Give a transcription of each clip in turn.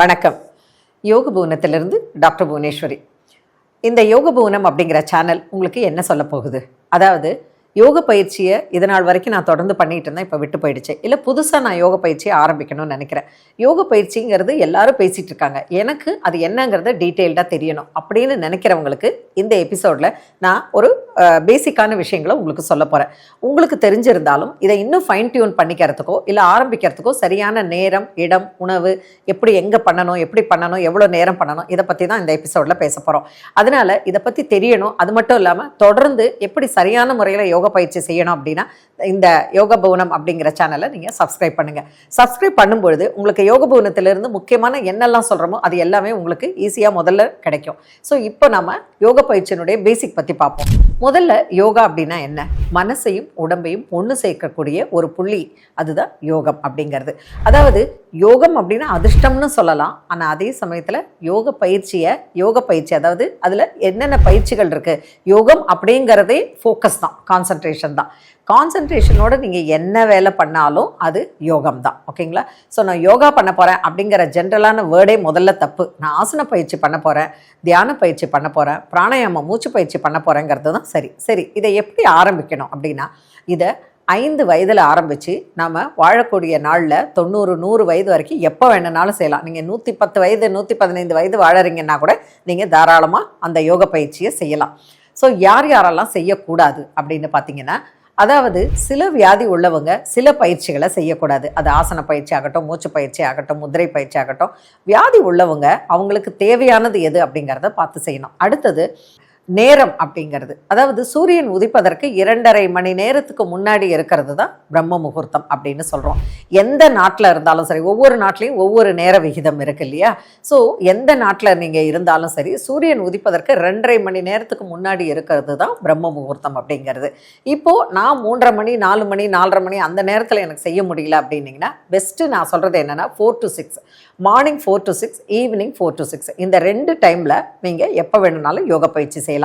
வணக்கம். யோக புவனத்திலிருந்து டாக்டர் புவனேஸ்வரி. இந்த யோக புவனம் அப்படிங்கிற சேனல் உங்களுக்கு என்ன சொல்ல போகுது? அதாவது யோக பயிற்சியை இதனால் வரைக்கும் நான் தொடர்ந்து பண்ணிட்டு இருந்தேன். இப்போ விட்டு போயிடுச்சு. இல்லை புதுசாக நான் யோக பயிற்சியை ஆரம்பிக்கணும்னு நினைக்கிறேன். யோக பயிற்சிங்கிறது எல்லாரும் பேசிகிட்டு இருக்காங்க. எனக்கு அது என்னங்கிறத டீட்டெயில்டாக தெரியணும். அப்படின்னு நினைக்கிறவங்களுக்கு இந்த எபிசோடில் நான் ஒரு பேசிக்கான விஷயங்களை உங்களுக்கு சொல்ல போகிறேன் உங்களுக்கு தெரிஞ்சிருந்தாலும் இதை இன்னும் ஃபைன் டியூன் பண்ணிக்கிறதுக்கோ இல்லை ஆரம்பிக்கிறதுக்கோ சரியான நேரம் இடம் உணவு எப்படி எங்கே பண்ணணும் எப்படி பண்ணணும் எவ்வளோ நேரம் பண்ணணும் இதை பற்றி தான் இந்த எபிசோடில் பேச போகிறோம் அதனால் இதை பற்றி தெரியணும். அது மட்டும் இல்லாமல் தொடர்ந்து எப்படி சரியான முறையில் யோக பயிற்சி செய்யணும் அப்படின்னா இந்த யோக பவனம் அப்படிங்கிற சேனலை நீங்கள் சப்ஸ்கிரைப் பண்ணுங்கள் சப்ஸ்கிரைப் பண்ணும்பொழுது உங்களுக்கு யோக பவனத்திலிருந்து முக்கியமான என்னெல்லாம் சொல்கிறோமோ அது எல்லாமே உங்களுக்கு ஈஸியாக முதல்ல கிடைக்கும். ஸோ இப்போ நம்ம யோக பயிற்சியினுடைய பேசிக் பற்றி பார்ப்போம். முதல்ல யோகா அப்படின்னா என்ன? மனசையும் உடம்பையும் ஒன்று சேர்க்கக்கூடிய ஒரு புள்ளி. அதுதான் யோகம் அப்படிங்கிறது. அதாவது யோகம் அப்படின்னா அதிர்ஷ்டம்னு சொல்லலாம். ஆனால் அதே சமயத்தில் யோக பயிற்சியை யோக பயிற்சி அதாவது அதில் என்னென்ன பயிற்சிகள் இருக்குது யோகம் அப்படிங்கிறதே ஃபோக்கஸ் தான் கான்சன்ட்ரேஷன் தான். கான்சன்ட்ரேஷனோட நீங்கள் என்ன வேலை பண்ணாலும் அது யோகம் தான் ஓகேங்களா? ஸோ நான் யோகா பண்ண போகிறேன் அப்படிங்கிற ஜென்ரலான வேர்டே முதல்ல தப்பு. நான் ஆசன பயிற்சி பண்ண போகிறேன் தியான பயிற்சி பண்ண போகிறேன் பிராணாயாமம் மூச்சு பயிற்சி பண்ண போகிறேங்கிறது தான் சரி. சரி இதை எப்படி ஆரம்பிக்கணும் அப்படின்னா இதை ஐந்து வயதில் ஆரம்பித்து நம்ம வாழக்கூடிய நாளில் தொண்ணூறு நூறு வயது வரைக்கும் எப்போ வேணுனாலும் செய்யலாம். நீங்கள் நூற்றி பத்து வயது நூற்றி பதினைந்து வயது வாழறீங்கன்னா கூட நீங்கள் தாராளமாக அந்த யோக பயிற்சியை செய்யலாம். ஸோ யார் யாரெல்லாம் செய்யக்கூடாது அப்படின்னு பார்த்தீங்கன்னா அதாவது சில வியாதி உள்ளவங்க சில பயிற்சிகளை செய்யக்கூடாது. அது ஆசன பயிற்சி ஆகட்டும் மூச்சு பயிற்சி ஆகட்டும் முதிரை பயிற்சி ஆகட்டும். வியாதி உள்ளவங்க அவங்களுக்கு தேவையானது எது அப்படிங்கிறத பார்த்து செய்யணும். அடுத்தது நேரம் அப்படிங்கிறது. அதாவது சூரியன் உதிப்பதற்கு இரண்டரை மணி நேரத்துக்கு முன்னாடி இருக்கிறது தான் பிரம்ம முகூர்த்தம் அப்படின்னு சொல்கிறோம் எந்த நாட்டில் இருந்தாலும் சரி ஒவ்வொரு நாட்டிலையும் ஒவ்வொரு நேர விகிதம் இருக்கு இல்லையா? ஸோ எந்த நாட்டில் நீங்கள் இருந்தாலும் சரி சூரியன் உதிப்பதற்கு ரெண்டரை மணி நேரத்துக்கு முன்னாடி இருக்கிறது தான் பிரம்ம முகூர்த்தம் அப்படிங்கிறது. இப்போது நான் மூன்றரை மணி நாலு மணி நாலரை மணி அந்த நேரத்தில் எனக்கு செய்ய முடியல அப்படின்னிங்கன்னா பெஸ்ட்டு நான் சொல்கிறது என்னென்னா four to six morning four to six evening four to six இந்த ரெண்டு டைமில் நீங்கள் எப்போ வேணும்னாலும் யோகா பயிற்சி செய்யலாம்.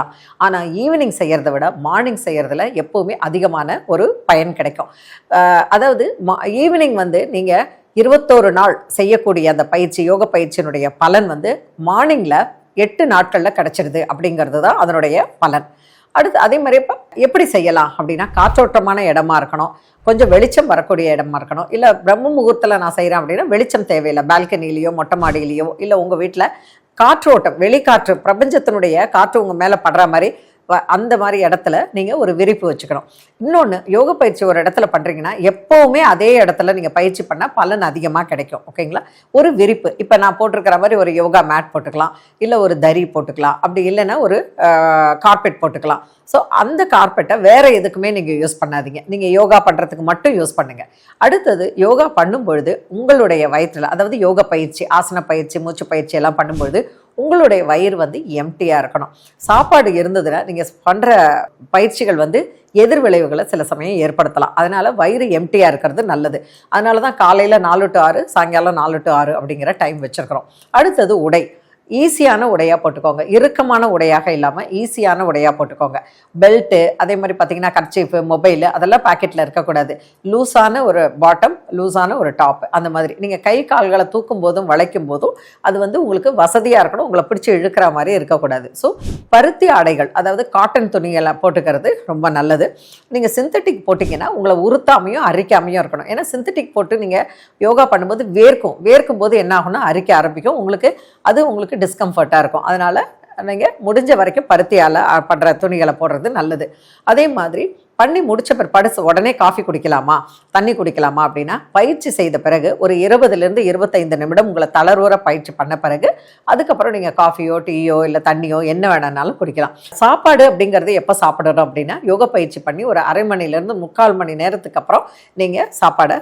ஆனால் ஈவினிங் செய்கிறத விட மார்னிங் செய்கிறதுல எப்போவுமே அதிகமான ஒரு பயன் கிடைக்கும். அதாவது அதாவது ஈவினிங் வந்து நீங்கள் இருபத்தோரு நாள் செய்யக்கூடிய அந்த பயிற்சி யோக பயிற்சியினுடைய பலன் வந்து மார்னிங்கில் எட்டு நாட்களில் கிடச்சிருது அப்படிங்கிறது தான் அதனுடைய பலன். அடுத்து அதே மாதிரி இப்போ எப்படி செய்யலாம் அப்படின்னா காற்றோட்டமான இடமா இருக்கணும் கொஞ்சம் வெளிச்சம் வரக்கூடிய இடமா இருக்கணும் இல்லை பிரம்ம முகூர்த்தத்தில் நான் செய்கிறேன் அப்படின்னா வெளிச்சம் தேவையில்லை. பால்கனிலேயோ மொட்டை மாடியிலையோ இல்லை உங்கள் வீட்டில் காற்றோட்டம் வெளிக்காற்று பிரபஞ்சத்தினுடைய காற்று உங்கள் மேலே படுற மாதிரி அந்த மாதிரி இடத்துல நீங்கள் ஒரு விரிப்பு வச்சுக்கணும். இன்னொன்று யோக பயிற்சி ஒரு இடத்துல பண்ணுறீங்கன்னா எப்போவுமே அதே இடத்துல நீங்கள் பயிற்சி பண்ணால் பலன் அதிகமாக கிடைக்கும். ஓகேங்களா? ஒரு விரிப்பு. இப்போ நான் போட்டிருக்கிற மாதிரி ஒரு யோகா மேட் போட்டுக்கலாம். இல்லை ஒரு தறி போட்டுக்கலாம். அப்படி இல்லைன்னா ஒரு கார்பெட் போட்டுக்கலாம். ஸோ அந்த கார்பெட்டை வேற எதுக்குமே நீங்கள் யூஸ் பண்ணாதீங்க. நீங்கள் யோகா பண்ணுறதுக்கு மட்டும் யூஸ் பண்ணுங்கள் அடுத்தது யோகா பண்ணும் பொழுது உங்களுடைய வயிற்றில் அதாவது யோக பயிற்சி ஆசன பயிற்சி மூச்சு பயிற்சி எல்லாம் பண்ணும்பொழுது உங்களுடைய வயிறு வந்து எம்டியாக இருக்கணும். சாப்பாடு இருந்ததுன்னா நீங்கள் பண்ணுற பயிற்சிகள் வந்து எதிர் விளைவுகளை சில சமயம் ஏற்படுத்தலாம். அதனால் வயிறு எம்டியாக இருக்கிறது நல்லது. அதனால தான் காலையில் நாலு டு ஆறு சாயங்காலம் நாலு டு ஆறு அப்படிங்கிற டைம் வச்சுருக்கிறோம். அடுத்தது உடை. ஈஸியான உடையாக போட்டுக்கோங்க. இறுக்கமான உடையாக இல்லாமல் ஈஸியான உடையாக போட்டுக்கோங்க. பெல்ட்டு அதே மாதிரி பார்த்தீங்கன்னா கர்ச்சீஃபு மொபைலு அதெல்லாம் பாக்கெட்டில் இருக்கக்கூடாது. லூஸான ஒரு பாட்டம் லூஸான ஒரு டாப் அந்த மாதிரி. நீங்கள் கை கால்களை தூக்கும் போதும் வளைக்கும் போதும் அது வந்து உங்களுக்கு வசதியாக இருக்கணும். உங்களை பிடிச்சி இழுக்கிற மாதிரி இருக்கக்கூடாது. ஸோ பருத்தி ஆடைகள் அதாவது காட்டன் துணிகளை போட்டுக்கிறது ரொம்ப நல்லது. நீங்கள் சிந்தட்டிக் போட்டிங்கன்னா உங்களை உறுத்தாமையும் அரிக்காமையும் இருக்கணும். ஏன்னா சிந்தட்டிக் போட்டு நீங்கள் யோகா பண்ணும்போது வேர்க்கும். வேர்க்கும் போது என்ன ஆகும்னா அரிக்க ஆரம்பிக்கும். உங்களுக்கு அது உங்களுக்கு டிஸ்கம்ஃபர்ட்டாக இருக்கும். அதனால் நீங்கள் முடிஞ்ச வரைக்கும் பருத்தியால் பண்ணுற துணிகளை போடுறது நல்லது. அதே மாதிரி பண்ணி முடிச்ச பிற்பாடு உடனே காஃபி குடிக்கலாமா? தண்ணி குடிக்கலாமா அப்படின்னா பயிற்சி செய்த பிறகு ஒரு இருபதுலேருந்து இருபத்தைந்து நிமிடம் உங்களை தளர்வுற பயிற்சி பண்ண பிறகு அதுக்கப்புறம் நீங்கள் காஃபியோ டீயோ இல்லை தண்ணியோ என்ன வேணாலும் குடிக்கலாம். சாப்பாடு அப்படிங்கிறது எப்போ சாப்பிடணும் அப்படின்னா யோக பயிற்சி பண்ணி ஒரு அரை மணிலேருந்து முக்கால் மணி நேரத்துக்கு அப்புறம் நீங்கள் சாப்பாடை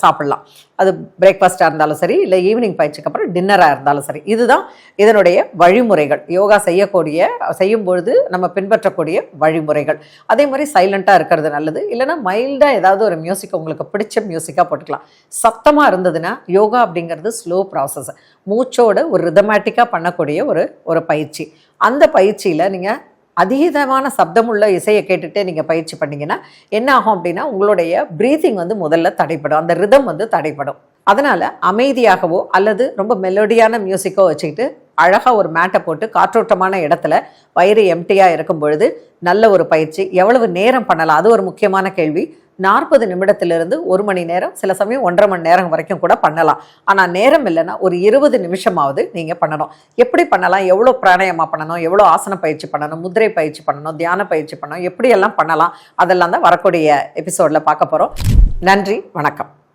சாப்பிட்லாம் சாப்பிடலாம். அது பிரேக்ஃபாஸ்ட்டாக இருந்தாலும் சரி இல்லை ஈவினிங் பயிற்சிக்கு அப்புறம் டின்னராக இருந்தாலும் சரி. இதுதான் இதனுடைய வழிமுறைகள். யோகா செய்யக்கூடிய செய்யும் பொழுது நம்ம பின்பற்றக்கூடிய வழிமுறைகள். அதே மாதிரி சைலண்ட்டாக இருக்கிறது நல்லது. இல்லைன்னா மைல்டாக ஏதாவது ஒரு மியூசிக் உங்களுக்கு பிடிச்ச மியூசிக்காக போட்டுக்கலாம். சத்தமாக இருந்ததுன்னா யோகா அப்படிங்கிறது ஸ்லோ ப்ராசஸ் மூச்சோட ஒரு ரிதமேட்டிக்காக பண்ணக்கூடிய ஒரு ஒரு பயிற்சி. அந்த பயிற்சியில் நீங்கள் அதீதமான சப்தமுள்ள இசையை கேட்டுட்டே நீங்கள் பயிற்சி பண்ணீங்கன்னா என்ன ஆகும் அப்படின்னா உங்களுடைய ப்ரீத்திங் வந்து முதல்ல தடைப்படும் அந்த ரிதம் வந்து தடைப்படும் அதனால் அமைதியாகவோ அல்லது ரொம்ப மெலோடியான மியூசிக்கோ வச்சுக்கிட்டு அழகாக ஒரு மேட்டை போட்டு காற்றோட்டமான இடத்துல வயிறு எம்டியாக இருக்கும் பொழுது நல்ல ஒரு பயிற்சி. எவ்வளவு நேரம் பண்ணலாம்? அது ஒரு முக்கியமான கேள்வி. நாற்பது நிமிடத்திலிருந்து ஒரு மணி நேரம் சில சமயம் ஒன்றரை மணி நேரம் வரைக்கும் கூட பண்ணலாம். ஆனால் நேரம் இல்லைன்னா ஒரு இருபது நிமிஷமாவது நீங்கள் பண்ணணும். எப்படி பண்ணலாம்? எவ்வளோ பிராணாயமாக பண்ணணும்? எவ்வளோ ஆசன பயிற்சி பண்ணணும்? முதிரை பயிற்சி பண்ணணும்? தியான பயிற்சி பண்ணணும்? எப்படியெல்லாம் பண்ணலாம்? அதெல்லாம் தான் வரக்கூடிய எபிசோடில் பார்க்க போகிறோம் நன்றி. வணக்கம்.